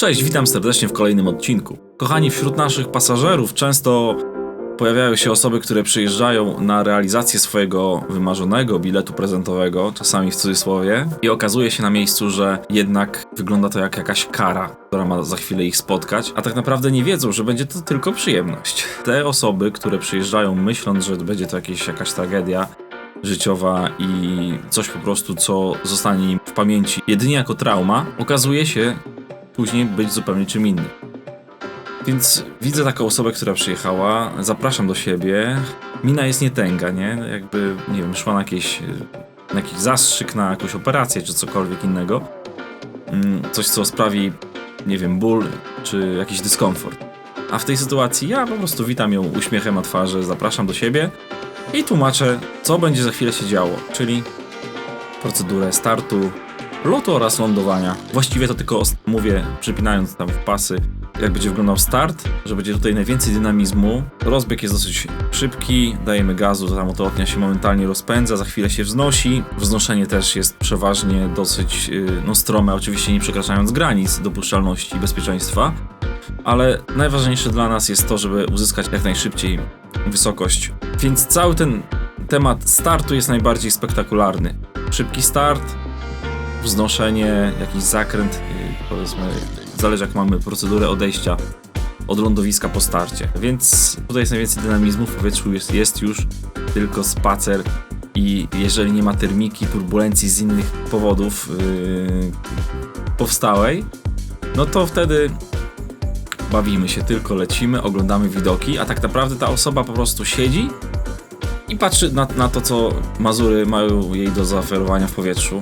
Cześć, witam serdecznie w kolejnym odcinku. Kochani, wśród naszych pasażerów często pojawiają się osoby, które przyjeżdżają na realizację swojego wymarzonego biletu prezentowego, czasami w cudzysłowie, i okazuje się na miejscu, że jednak wygląda to jak jakaś kara, która ma za chwilę ich spotkać, a tak naprawdę nie wiedzą, że będzie to tylko przyjemność. Te osoby, które przyjeżdżają myśląc, że będzie to jakieś, jakaś tragedia, życiowa i coś po prostu, co zostanie im w pamięci jedynie jako trauma, okazuje się później być zupełnie czym innym. Więc widzę taką osobę, która przyjechała, zapraszam do siebie. Mina jest nietęga, nie? Jakby, nie wiem, szła na jakiś, na jakiś zastrzyk, na jakąś operację czy cokolwiek innego. Mm, Coś, co sprawi, nie wiem, ból czy jakiś dyskomfort. A w tej sytuacji ja po prostu witam ją uśmiechem na twarzy, zapraszam do siebie i tłumaczę, co będzie za chwilę się działo, czyli procedurę startu, lotu oraz lądowania. Właściwie to tylko mówię, przypinając tam w pasy, jak będzie wyglądał start, że będzie tutaj najwięcej dynamizmu. Rozbieg jest dosyć szybki, dajemy gazu, ta motolotnia się momentalnie rozpędza, za chwilę się wznosi. Wznoszenie też jest przeważnie dosyć yy, no, strome, oczywiście nie przekraczając granic dopuszczalności i bezpieczeństwa. Ale najważniejsze dla nas jest to, żeby uzyskać jak najszybciej wysokość. Więc cały ten temat startu jest najbardziej spektakularny. Szybki start, wznoszenie, jakiś zakręt, powiedzmy, zależy jak mamy procedurę odejścia od lądowiska po starcie. Więc tutaj jest najwięcej dynamizmu, w powietrzu jest, jest już tylko spacer i jeżeli nie ma termiki, turbulencji z innych powodów yy, powstałej, no to wtedy bawimy się, tylko lecimy, oglądamy widoki, a tak naprawdę ta osoba po prostu siedzi i patrzy na, na to, co Mazury mają jej do zaoferowania w powietrzu,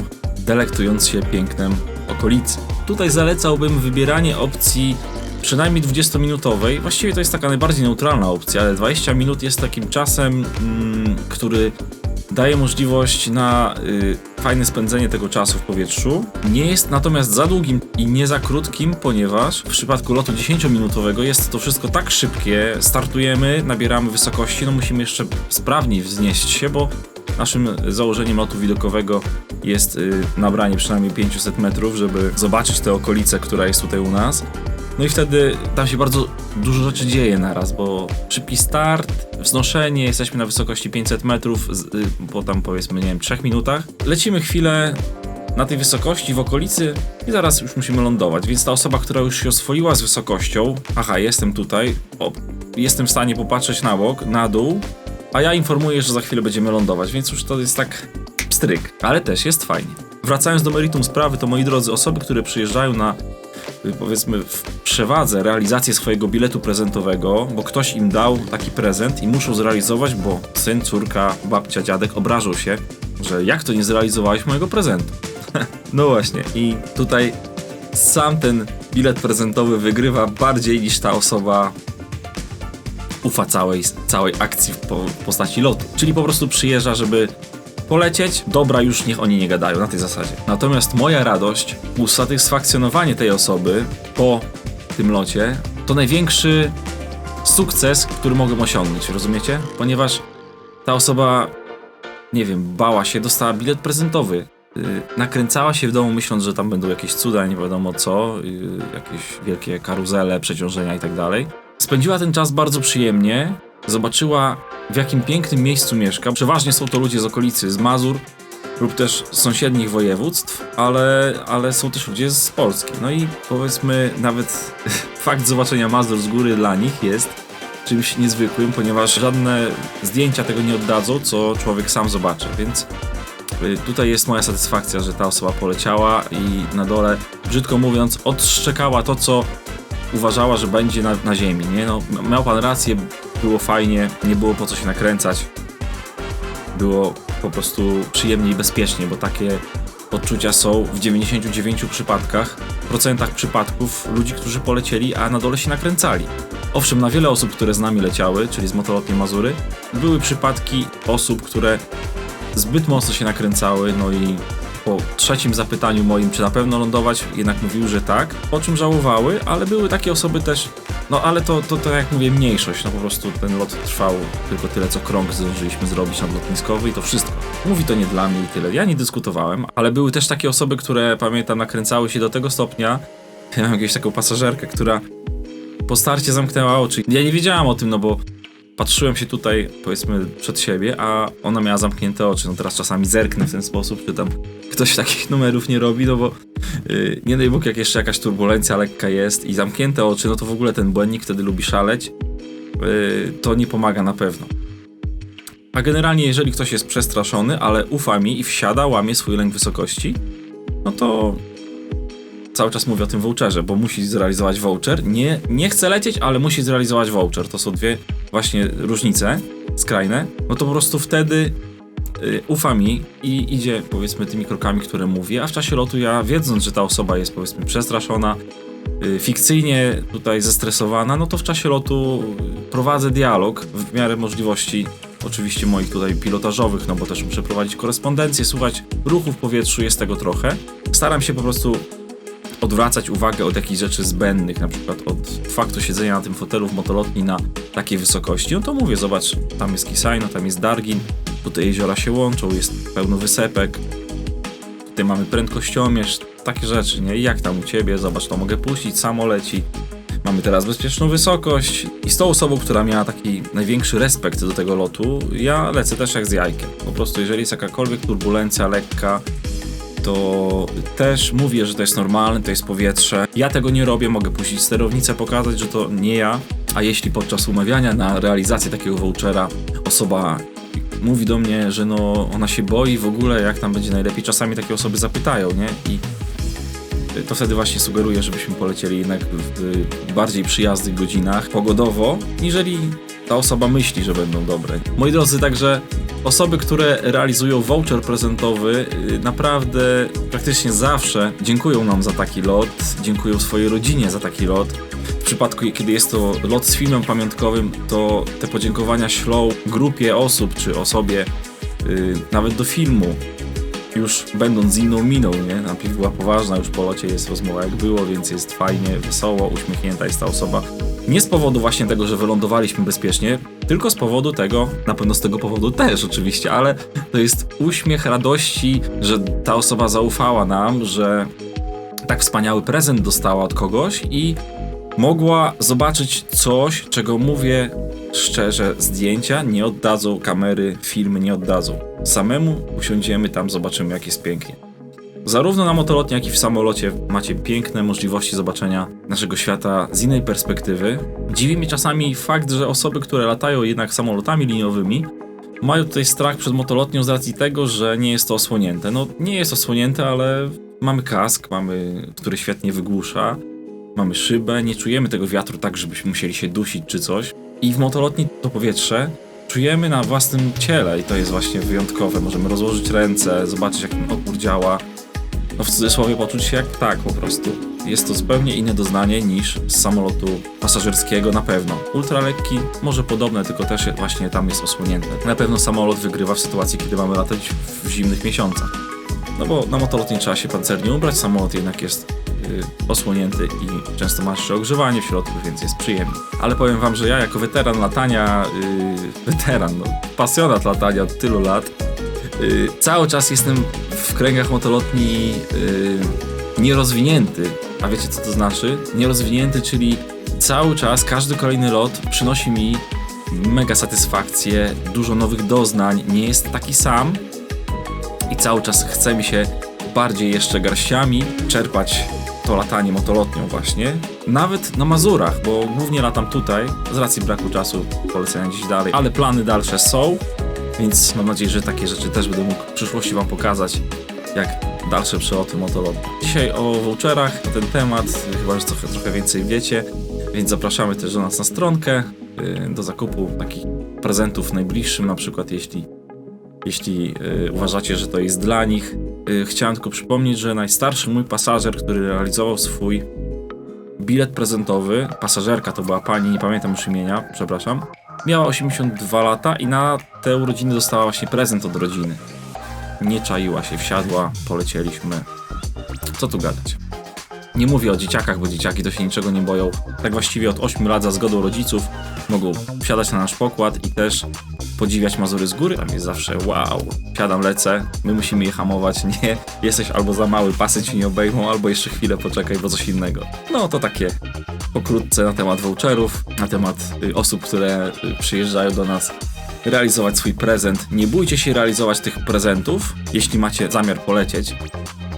delektując się pięknem okolicy. Tutaj zalecałbym wybieranie opcji przynajmniej 20-minutowej. Właściwie to jest taka najbardziej neutralna opcja, ale 20 minut jest takim czasem, mm, który daje możliwość na y, fajne spędzenie tego czasu w powietrzu. Nie jest natomiast za długim i nie za krótkim, ponieważ w przypadku lotu 10-minutowego jest to wszystko tak szybkie. Startujemy, nabieramy wysokości, no musimy jeszcze sprawniej wznieść się, bo naszym założeniem lotu widokowego jest y, nabranie przynajmniej 500 metrów, żeby zobaczyć tę okolicę, która jest tutaj u nas. No i wtedy tam się bardzo dużo rzeczy dzieje naraz, bo szybki start, wznoszenie, jesteśmy na wysokości 500 metrów, y, po tam powiedzmy, nie wiem, 3 minutach. Lecimy chwilę na tej wysokości, w okolicy i zaraz już musimy lądować, więc ta osoba, która już się oswoiła z wysokością, aha, jestem tutaj, jestem w stanie popatrzeć na bok, na dół, a ja informuję, że za chwilę będziemy lądować, więc już to jest tak pstryk, ale też jest fajnie. Wracając do meritum sprawy, to moi drodzy, osoby, które przyjeżdżają na y, powiedzmy w przewadze realizację swojego biletu prezentowego, bo ktoś im dał taki prezent i muszą zrealizować, bo syn, córka, babcia, dziadek obrażą się, że jak to nie zrealizowałeś mojego prezentu. no właśnie i tutaj sam ten bilet prezentowy wygrywa bardziej niż ta osoba ufa całej, całej akcji w po- w postaci lotu. Czyli po prostu przyjeżdża, żeby polecieć, dobra, już niech oni nie gadają na tej zasadzie. Natomiast moja radość, usatysfakcjonowanie tej osoby po tym locie, to największy sukces, który mogłem osiągnąć, rozumiecie? Ponieważ ta osoba, nie wiem, bała się, dostała bilet prezentowy. Yy, nakręcała się w domu myśląc, że tam będą jakieś cuda, nie wiadomo co, yy, jakieś wielkie karuzele, przeciążenia i tak dalej. Spędziła ten czas bardzo przyjemnie, zobaczyła w jakim pięknym miejscu mieszka. Przeważnie są to ludzie z okolicy, z Mazur lub też z sąsiednich województw, ale, ale są też ludzie z Polski. No i powiedzmy nawet fakt zobaczenia Mazur z góry dla nich jest czymś niezwykłym, ponieważ żadne zdjęcia tego nie oddadzą, co człowiek sam zobaczy, więc y, tutaj jest moja satysfakcja, że ta osoba poleciała i na dole, brzydko mówiąc, odszczekała to, co uważała, że będzie na, na ziemi, nie? No, miał pan rację, było fajnie, nie było po co się nakręcać. Było po prostu przyjemnie i bezpiecznie, bo takie odczucia są w 99 przypadkach, procentach przypadków ludzi, którzy polecieli, a na dole się nakręcali. Owszem, na wiele osób, które z nami leciały, czyli z motolotni Mazury, były przypadki osób, które zbyt mocno się nakręcały, no i po trzecim zapytaniu moim, czy na pewno lądować, jednak mówiły, że tak, o czym żałowały, ale były takie osoby też, no ale to, to, to jak mówię, mniejszość, no po prostu ten lot trwał tylko tyle, co krąg zdążyliśmy zrobić nadlotniskowy i to wszystko. Mówi to nie dla mnie i tyle, ja nie dyskutowałem, ale były też takie osoby, które, pamiętam, nakręcały się do tego stopnia, Ja miałem jakąś taką pasażerkę, która po starcie zamknęła oczy. Ja nie wiedziałam o tym, no bo patrzyłem się tutaj, powiedzmy, przed siebie, a ona miała zamknięte oczy. No teraz czasami zerknę w ten sposób, czy tam ktoś takich numerów nie robi, no bo yy, nie daj Bóg, jak jeszcze jakaś turbulencja lekka jest i zamknięte oczy, no to w ogóle ten błędnik wtedy lubi szaleć. Yy, to nie pomaga na pewno. A generalnie, jeżeli ktoś jest przestraszony, ale ufa mi i wsiada, łamie swój lęk wysokości, no to cały czas mówię o tym voucherze, bo musi zrealizować voucher. Nie, nie chce lecieć, ale musi zrealizować voucher. To są dwie właśnie różnice skrajne. No to po prostu wtedy ufa mi i idzie powiedzmy tymi krokami, które mówię, a w czasie lotu ja wiedząc, że ta osoba jest powiedzmy przestraszona, y, fikcyjnie tutaj zestresowana, no to w czasie lotu y, prowadzę dialog w miarę możliwości oczywiście moich tutaj pilotażowych, no bo też muszę prowadzić korespondencję, słuchać ruchu w powietrzu, jest tego trochę. Staram się po prostu odwracać uwagę od jakichś rzeczy zbędnych, na przykład od faktu siedzenia na tym fotelu w motolotni na takiej wysokości, no to mówię, zobacz, tam jest Kisajno, tam jest Dargin, tutaj jeziora się łączą, jest pełno wysepek, tutaj mamy prędkościomierz, takie rzeczy, nie? Jak tam u ciebie, zobacz, to mogę puścić, samo leci. Mamy teraz bezpieczną wysokość i z tą osobą, która miała taki największy respekt do tego lotu, ja lecę też jak z jajkiem. Po prostu jeżeli jest jakakolwiek turbulencja lekka, to też mówię, że to jest normalne, to jest powietrze. Ja tego nie robię, mogę puścić sterownicę, pokazać, że to nie ja. A jeśli podczas umawiania na realizację takiego vouchera osoba mówi do mnie, że no ona się boi w ogóle, jak tam będzie najlepiej, czasami takie osoby zapytają, nie? I to wtedy właśnie sugeruję, żebyśmy polecieli jednak w bardziej przyjaznych godzinach pogodowo, niżeli ta osoba myśli, że będą dobre. Moi drodzy, także osoby, które realizują voucher prezentowy, y, naprawdę praktycznie zawsze dziękują nam za taki lot, dziękują swojej rodzinie za taki lot. Przypadku, kiedy jest to lot z filmem pamiątkowym, to te podziękowania ślą grupie osób czy osobie yy, nawet do filmu, już będąc z inną miną, nie? Najpierw była poważna, już po locie jest rozmowa jak było, więc jest fajnie, wesoło, uśmiechnięta jest ta osoba. Nie z powodu właśnie tego, że wylądowaliśmy bezpiecznie, tylko z powodu tego, na pewno z tego powodu też oczywiście, ale to jest uśmiech radości, że ta osoba zaufała nam, że tak wspaniały prezent dostała od kogoś i mogła zobaczyć coś, czego mówię szczerze, zdjęcia nie oddadzą, kamery, filmy nie oddadzą. Samemu usiądziemy tam, zobaczymy jak jest pięknie. Zarówno na motolotni, jak i w samolocie macie piękne możliwości zobaczenia naszego świata z innej perspektywy. Dziwi mnie czasami fakt, że osoby, które latają jednak samolotami liniowymi, mają tutaj strach przed motolotnią z racji tego, że nie jest to osłonięte. No, nie jest osłonięte, ale mamy kask, mamy, który świetnie wygłusza, mamy szybę, nie czujemy tego wiatru tak, żebyśmy musieli się dusić czy coś. I w motolotni to powietrze czujemy na własnym ciele i to jest właśnie wyjątkowe. Możemy rozłożyć ręce, zobaczyć jak ten opór działa. No w cudzysłowie poczuć się jak ptak po prostu. Jest to zupełnie inne doznanie niż z samolotu pasażerskiego na pewno. Ultralekki, może podobne, tylko też właśnie tam jest osłonięte. Na pewno samolot wygrywa w sytuacji, kiedy mamy latać w zimnych miesiącach. No bo na motolotnie trzeba się pancernie ubrać, samolot jednak jest y, osłonięty i często ma jeszcze ogrzewanie w środku, więc jest przyjemnie. Ale powiem wam, że ja jako weteran latania, y, weteran, no, pasjonat latania od tylu lat, y, cały czas jestem w kręgach motolotni y, nierozwinięty. A wiecie co to znaczy? Nierozwinięty, czyli cały czas, każdy kolejny lot przynosi mi mega satysfakcję, dużo nowych doznań, nie jest taki sam, i cały czas chce mi się bardziej jeszcze garściami czerpać to latanie motolotnią właśnie. Nawet na Mazurach, bo głównie latam tutaj, z racji braku czasu polecenia gdzieś dalej, ale plany dalsze są, więc mam nadzieję, że takie rzeczy też będę mógł w przyszłości wam pokazać, jak dalsze przeloty motolotne. Dzisiaj o voucherach, na ten temat, chyba już trochę, trochę więcej wiecie, więc zapraszamy też do nas na stronkę, y, do zakupu takich prezentów najbliższym, na przykład jeśli jeśli y, uważacie, że to jest dla nich. Y, chciałem tylko przypomnieć, że najstarszy mój pasażer, który realizował swój bilet prezentowy, pasażerka to była pani, nie pamiętam już imienia, przepraszam, miała 82 lata i na te urodziny dostała właśnie prezent od rodziny. Nie czaiła się, wsiadła, polecieliśmy. Co tu gadać? Nie mówię o dzieciakach, bo dzieciaki to się niczego nie boją. Tak właściwie od 8 lat za zgodą rodziców mogą wsiadać na nasz pokład i też podziwiać Mazury z góry. Tam jest zawsze wow, siadam, lecę, my musimy je hamować, nie, jesteś albo za mały, pasy ci nie obejmą, albo jeszcze chwilę poczekaj, bo coś innego. No to takie pokrótce na temat voucherów, na temat y, osób, które y, przyjeżdżają do nas realizować swój prezent. Nie bójcie się realizować tych prezentów, jeśli macie zamiar polecieć,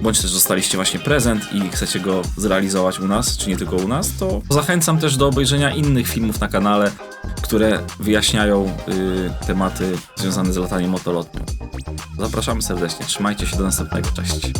bądź też dostaliście właśnie prezent i chcecie go zrealizować u nas, czy nie tylko u nas, to zachęcam też do obejrzenia innych filmów na kanale, które wyjaśniają y, tematy związane z lataniem motolotnią. Zapraszamy serdecznie, trzymajcie się do następnego, cześć.